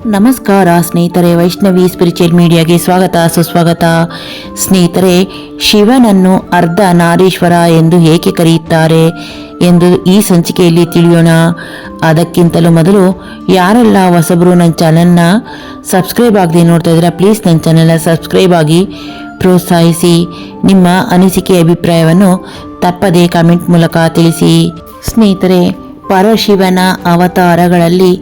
ನಮಸ್ಕಾರ, ಸ್ನೇಹಿತರೆ. ವೈಷ್ಣವಿ ಸ್ಪಿರಿಚುವಲ್ ಮೀಡಿಯಾಗೆ ಸ್ವಾಗತ, ಸುಸ್ವಾಗತ. ಸ್ನೇಹಿತರೆ, ಶಿವನನ್ನು ಅರ್ಧ ನಾರೀಶ್ವರ ಎಂದು ಏಕೆ ಕರೆಯುತ್ತಾರೆ ಎಂದು ಈ ಸಂಚಿಕೆಯಲ್ಲಿ ತಿಳಿಯೋಣ. ಅದಕ್ಕಿಂತಲೂ ಮೊದಲು ಯಾರೆಲ್ಲ ಹೊಸಬರು ನನ್ನ ಚಾನಲ್ನ ಸಬ್ಸ್ಕ್ರೈಬ್ ಆಗದೆ ನೋಡ್ತಾ ಇದ್ದೀರಾ, ಪ್ಲೀಸ್ ನನ್ನ ಚಾನಲ್ನ ಸಬ್ಸ್ಕ್ರೈಬ್ ಆಗಿ ಪ್ರೋತ್ಸಾಹಿಸಿ. ನಿಮ್ಮ ಅನಿಸಿಕೆ, ಅಭಿಪ್ರಾಯವನ್ನು ತಪ್ಪದೇ ಕಾಮೆಂಟ್ ಮೂಲಕ ತಿಳಿಸಿ. ಸ್ನೇಹಿತರೆ ಪರಶಿವನ ಅವತಾರಗಳಲ್ಲಿ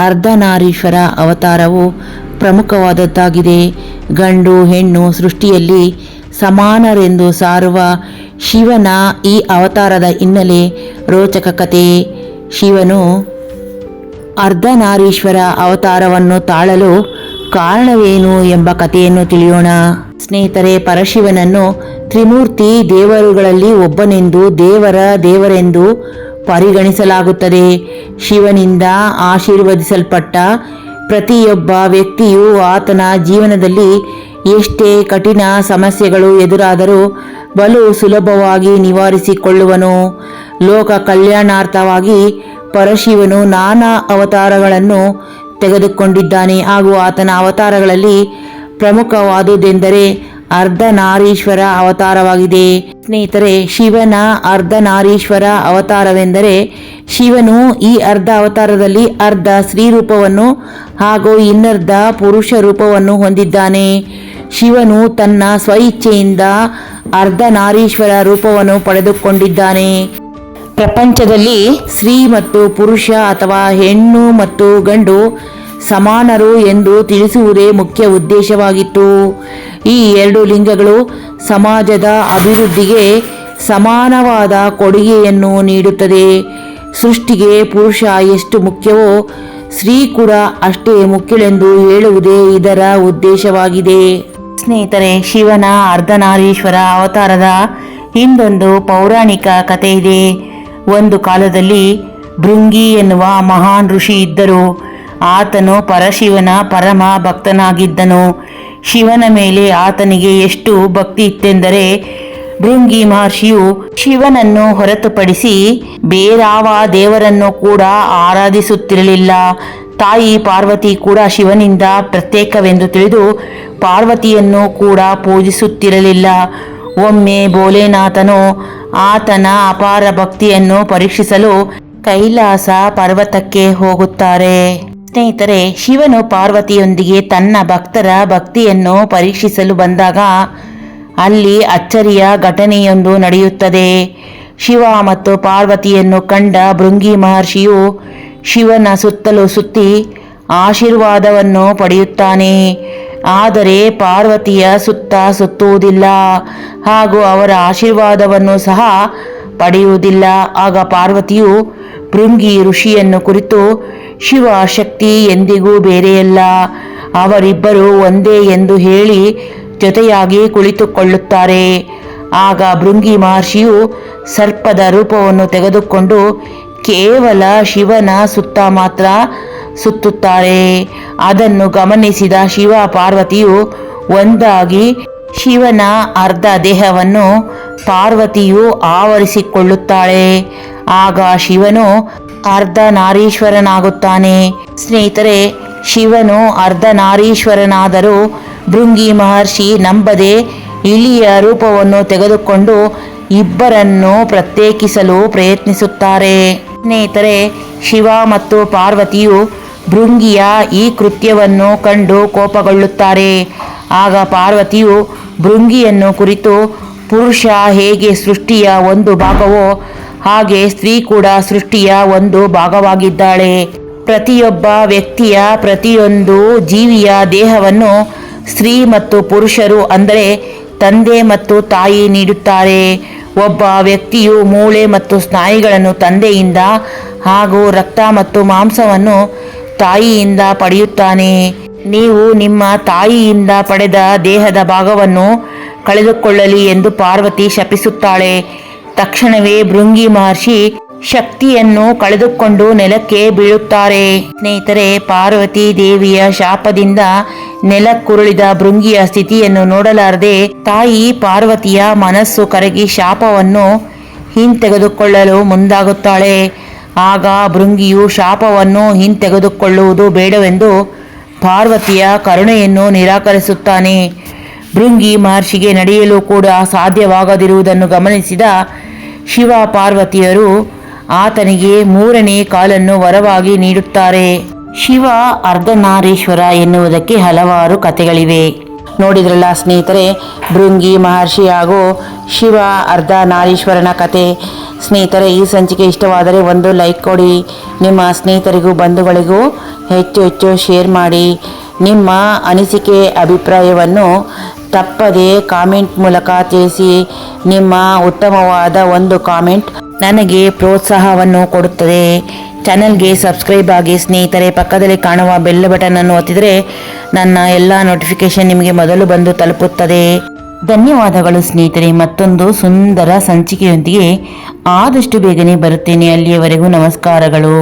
ಅರ್ಧನಾರೀಶ್ವರ ಅವತಾರವು ಪ್ರಮುಖವಾದದ್ದಾಗಿದೆ. ಗಂಡು ಹೆಣ್ಣು ಸೃಷ್ಟಿಯಲ್ಲಿ ಸಮಾನರೆಂದು ಸಾರುವ ಶಿವನ ಈ ಅವತಾರದ ಹಿನ್ನೆಲೆ ರೋಚಕ ಕತೆ. ಶಿವನು ಅರ್ಧನಾರೀಶ್ವರ ಅವತಾರವನ್ನು ತಾಳಲು ಕಾರಣವೇನು ಎಂಬ ಕಥೆಯನ್ನು ತಿಳಿಯೋಣ. ಸ್ನೇಹಿತರೆ, ಪರಶಿವನನ್ನು ತ್ರಿಮೂರ್ತಿ ದೇವರುಗಳಲ್ಲಿ ಒಬ್ಬನೆಂದು ದೇವರ ದೇವರೆಂದು ಪರಿಗಣಿಸಲಾಗುತ್ತದೆ. ಶಿವನಿಂದ ಆಶೀರ್ವದಿಸಲ್ಪಟ್ಟ ಪ್ರತಿಯೊಬ್ಬ ವ್ಯಕ್ತಿಯು ಆತನ ಜೀವನದಲ್ಲಿ ಎಷ್ಟೇ ಕಠಿಣ ಸಮಸ್ಯೆಗಳು ಎದುರಾದರೂ ಬಲು ಸುಲಭವಾಗಿ ನಿವಾರಿಸಿಕೊಳ್ಳುವನು. ಲೋಕ ಕಲ್ಯಾಣಾರ್ಥವಾಗಿ ಪರಶಿವನು ನಾನಾ ಅವತಾರಗಳನ್ನು ತೆಗೆದುಕೊಂಡಿದ್ದಾನೆ ಹಾಗೂ ಆತನ ಅವತಾರಗಳಲ್ಲಿ ಪ್ರಮುಖವಾದುದೆಂದರೆ ಅರ್ಧನಾರೀಶ್ವರ ಅವತಾರವಾಗಿದೆ. ಸ್ನೇಹಿತರೆ, ಶಿವನ ಅರ್ಧನಾರೀಶ್ವರ ಅವತಾರವೆಂದರೆ ಶಿವನು ಈ ಅರ್ಧ ಅವತಾರದಲ್ಲಿ ಅರ್ಧ ಸ್ತ್ರೀ ರೂಪವನ್ನು ಹಾಗೂ ಇನ್ನರ್ಧ ಪುರುಷ ರೂಪವನ್ನು ಹೊಂದಿದ್ದಾನೆ. ಶಿವನು ತನ್ನ ಸ್ವಇಚ್ಛೆಯಿಂದ ಅರ್ಧನಾರೀಶ್ವರ ರೂಪವನ್ನು ಪಡೆದುಕೊಂಡಿದ್ದಾನೆ. ಪ್ರಪಂಚದಲ್ಲಿ ಸ್ತ್ರೀ ಮತ್ತು ಪುರುಷ ಅಥವಾ ಹೆಣ್ಣು ಮತ್ತು ಗಂಡು ಸಮಾನರು ಎಂದು ತಿಳಿಸುವುದೇ ಮುಖ್ಯ ಉದ್ದೇಶವಾಗಿತ್ತು. ಈ ಎರಡು ಲಿಂಗಗಳು ಸಮಾಜದ ಅಭಿವೃದ್ಧಿಗೆ ಸಮಾನವಾದ ಕೊಡುಗೆಯನ್ನು ನೀಡುತ್ತದೆ. ಸೃಷ್ಟಿಗೆ ಪುರುಷ ಎಷ್ಟು ಮುಖ್ಯವೋ ಸ್ತ್ರೀ ಕೂಡ ಅಷ್ಟೇ ಮುಖ್ಯಳೆಂದು ಹೇಳುವುದೇ ಇದರ ಉದ್ದೇಶವಾಗಿದೆ. ಸ್ನೇಹಿತರೆ, ಶಿವನ ಅರ್ಧನಾರೀಶ್ವರ ಅವತಾರದ ಹಿಂದೊಂದು ಪೌರಾಣಿಕ ಕಥೆ ಇದೆ ಒಂದು ಕಾಲದಲ್ಲಿ ಭೃಂಗಿ ಎನ್ನುವ ಮಹಾನ್ ಋಷಿ ಇದ್ದರು. ಆತನು ಪರಶಿವನ ಪರಮ ಭಕ್ತನಾಗಿದ್ದನು ಶಿವನ ಮೇಲೆ ಆತನಿಗೆ ಎಷ್ಟು ಭಕ್ತಿ ಇತ್ತೆಂದರೆ, ಭೃಂಗಿ ಮಹರ್ಷಿಯು ಶಿವನನ್ನು ಹೊರತುಪಡಿಸಿ ಬೇರಾವ ದೇವರನ್ನು ಕೂಡ ಆರಾಧಿಸುತ್ತಿರಲಿಲ್ಲ. ತಾಯಿ ಪಾರ್ವತಿ ಕೂಡ ಶಿವನಿಂದ ಪ್ರತ್ಯೇಕವೆಂದು ತಿಳಿದು ಪಾರ್ವತಿಯನ್ನು ಕೂಡ ಪೂಜಿಸುತ್ತಿರಲಿಲ್ಲ. ಒಮ್ಮೆ ಭೋಲೆನಾಥನು ಆತನ ಅಪಾರ ಭಕ್ತಿಯನ್ನು ಪರೀಕ್ಷಿಸಲು ಕೈಲಾಸ ಪರ್ವತಕ್ಕೆ ಹೋಗುತ್ತಾರೆ. ಸ್ನೇಹಿತರೆ, ಶಿವನು ಪಾರ್ವತಿಯೊಂದಿಗೆ ತನ್ನ ಭಕ್ತರ ಭಕ್ತಿಯನ್ನು ಪರೀಕ್ಷಿಸಲು ಬಂದಾಗ ಅಲ್ಲಿ ಅಚ್ಚರಿಯ ಘಟನೆಯೊಂದು ನಡೆಯುತ್ತದೆ. ಶಿವ ಮತ್ತು ಪಾರ್ವತಿಯನ್ನು ಕಂಡ ಭೃಂಗಿ ಮಹರ್ಷಿಯು ಶಿವನ ಸುತ್ತಲೂ ಸುತ್ತಿ ಆಶೀರ್ವಾದವನ್ನು ಪಡೆಯುತ್ತಾನೆ. ಆದರೆ ಪಾರ್ವತಿಯ ಸುತ್ತ ಸುತ್ತುವುದಿಲ್ಲ, ಹಾಗೂ ಅವರ ಆಶೀರ್ವಾದವನ್ನು ಸಹ ಪಡೆಯುವುದಿಲ್ಲ. ಆಗ ಪಾರ್ವತಿಯು ಭೃಂಗಿ ಋಷಿಯನ್ನು ಕುರಿತು ಶಿವ ಶಕ್ತಿ ಎಂದಿಗೂ ಬೇರೆಯಲ್ಲ. ಅವರಿಬ್ಬರು ಒಂದೇ ಎಂದು ಹೇಳಿ ಜೊತೆಯಾಗಿ ಕುಳಿತುಕೊಳ್ಳುತ್ತಾರೆ. ಆಗ ಭೃಂಗಿ ಮಹರ್ಷಿಯು ಸರ್ಪದ ರೂಪವನ್ನು ತೆಗೆದುಕೊಂಡು ಕೇವಲ ಶಿವನ ಸುತ್ತ ಮಾತ್ರ ಸುತ್ತುತ್ತಾರೆ. ಅದನ್ನು ಗಮನಿಸಿದ ಶಿವ ಪಾರ್ವತಿಯು ಒಂದಾಗಿ ಶಿವನ ಅರ್ಧ ದೇಹವನ್ನು ಪಾರ್ವತಿಯು ಆವರಿಸಿಕೊಳ್ಳುತ್ತಾಳೆ. ಆಗ ಶಿವನು ಅರ್ಧ ನಾರೀಶ್ವರನಾಗುತ್ತಾನೆ ಸ್ನೇಹಿತರೆ, ಶಿವನು ಅರ್ಧ ನಾರೀಶ್ವರನಾದರೂ ಭೃಂಗಿ ಮಹರ್ಷಿ ನಂಬದೆ ಇಲಿಯ ರೂಪವನ್ನು ತೆಗೆದುಕೊಂಡು ಇಬ್ಬರನ್ನು ಪ್ರತ್ಯೇಕಿಸಲು ಪ್ರಯತ್ನಿಸುತ್ತಾರೆ. ಸ್ನೇಹಿತರೆ, ಶಿವ ಮತ್ತು ಪಾರ್ವತಿಯು ಭೃಂಗಿಯ ಈ ಕೃತ್ಯವನ್ನು ಕಂಡು ಕೋಪಗೊಳ್ಳುತ್ತಾರೆ. ಆಗ ಪಾರ್ವತಿಯು ಭೃಂಗಿಯನ್ನು ಕುರಿತು ಪುರುಷ ಹೇಗೆ ಸೃಷ್ಟಿಯ ಒಂದು ಭಾಗವೋ ಹಾಗೆ ಸ್ತ್ರೀ ಕೂಡ ಸೃಷ್ಟಿಯ ಒಂದು ಭಾಗವಾಗಿದ್ದಾಳೆ. ಪ್ರತಿಯೊಬ್ಬ ವ್ಯಕ್ತಿಯ ಪ್ರತಿಯೊಂದು ಜೀವಿಯ ದೇಹವನ್ನು ಸ್ತ್ರೀ ಮತ್ತು ಪುರುಷರು ಅಂದರೆ ತಂದೆ ಮತ್ತು ತಾಯಿ ನೀಡುತ್ತಾರೆ. ಒಬ್ಬ ವ್ಯಕ್ತಿಯು ಮೂಳೆ ಮತ್ತು ಸ್ನಾಯುಗಳನ್ನು ತಂದೆಯಿಂದ ಹಾಗೂ ರಕ್ತ ಮತ್ತು ಮಾಂಸವನ್ನು ತಾಯಿಯಿಂದ ಪಡೆಯುತ್ತಾನೆ. ನೀವು ನಿಮ್ಮ ತಾಯಿಯಿಂದ ಪಡೆದ ದೇಹದ ಭಾಗವನ್ನು ಕಳೆದುಕೊಳ್ಳಲಿ ಎಂದು ಪಾರ್ವತಿ ಶಪಿಸುತ್ತಾಳೆ. ತಕ್ಷಣವೇ ಭೃಂಗಿ ಮಹರ್ಷಿ ಶಕ್ತಿಯನ್ನು ಕಳೆದುಕೊಂಡು ನೆಲಕ್ಕೆ ಬೀಳುತ್ತಾರೆ. ಸ್ನೇಹಿತರೆ, ಪಾರ್ವತಿ ದೇವಿಯ ಶಾಪದಿಂದ ನೆಲಕ್ಕುರುಳಿದ ಭೃಂಗಿಯ ಸ್ಥಿತಿಯನ್ನು ನೋಡಲಾರದೆ ತಾಯಿ ಪಾರ್ವತಿಯ ಮನಸ್ಸು ಕರಗಿ ಶಾಪವನ್ನು ಹಿಂತೆಗೆದುಕೊಳ್ಳಲು ಮುಂದಾಗುತ್ತಾಳೆ. ಆಗ ಭೃಂಗಿಯು ಶಾಪವನ್ನು ಹಿಂತೆಗೆದುಕೊಳ್ಳುವುದು ಬೇಡವೆಂದು ಪಾರ್ವತಿಯ ಕರುಣೆಯನ್ನು ನಿರಾಕರಿಸುತ್ತಾನೆ. ಭೃಂಗಿ ಮಹರ್ಷಿಗೆ ನಡೆಯಲು ಕೂಡ ಸಾಧ್ಯವಾಗದಿರುವುದನ್ನು ಗಮನಿಸಿದ ಶಿವ ಪಾರ್ವತಿಯರು ಆತನಿಗೆ ಮೂರನೇ ಕಾಲನ್ನು ವರವಾಗಿ ನೀಡುತ್ತಾರೆ. ಶಿವ, ಅರ್ಧನಾರೀಶ್ವರ ಎನ್ನುವುದಕ್ಕೆ ಹಲವಾರು ಕಥೆಗಳಿವೆ. ನೋಡಿದ್ರಲ್ಲ ಸ್ನೇಹಿತರೆ, ಭೃಂಗಿ ಮಹರ್ಷಿ ಹಾಗೂ ಶಿವ, ಅರ್ಧನಾರೀಶ್ವರನ ಕತೆ ಸ್ನೇಹಿತರೆ, ಈ ಸಂಚಿಕೆ ಇಷ್ಟವಾದರೆ ಒಂದು ಲೈಕ್ ಕೊಡಿ. ನಿಮ್ಮ ಸ್ನೇಹಿತರಿಗೂ, ಬಂಧುಗಳಿಗೂ ಹೆಚ್ಚು ಹೆಚ್ಚು ಶೇರ್ ಮಾಡಿ. ನಿಮ್ಮ ಅನಿಸಿಕೆ, ಅಭಿಪ್ರಾಯವನ್ನು ತಪ್ಪದೆ ಕಾಮೆಂಟ್ ಮೂಲಕ ತಿಳಿಸಿ ನಿಮ್ಮ ಉತ್ತಮವಾದ ಒಂದು ಕಾಮೆಂಟ್ ನನಗೆ ಪ್ರೋತ್ಸಾಹವನ್ನು ಕೊಡುತ್ತದೆ. ಚಾನಲ್ಗೆ ಸಬ್ಸ್ಕ್ರೈಬ್ ಆಗಿ ಸ್ನೇಹಿತರೆ, ಪಕ್ಕದಲ್ಲಿ ಕಾಣುವ ಬೆಲ್ ಬಟನ್ ಅನ್ನು ಒತ್ತಿದರೆ ನನ್ನ ಎಲ್ಲ ನೋಟಿಫಿಕೇಶನ್ ನಿಮಗೆ ಮೊದಲು ಬಂದು ತಲುಪುತ್ತದೆ. ಧನ್ಯವಾದಗಳು ಸ್ನೇಹಿತರೆ, ಮತ್ತೊಂದು ಸುಂದರ ಸಂಚಿಕೆಯೊಂದಿಗೆ ಆದಷ್ಟು ಬೇಗನೆ ಬರುತ್ತೇನೆ. ಅಲ್ಲಿಯವರೆಗೂ ನಮಸ್ಕಾರಗಳು.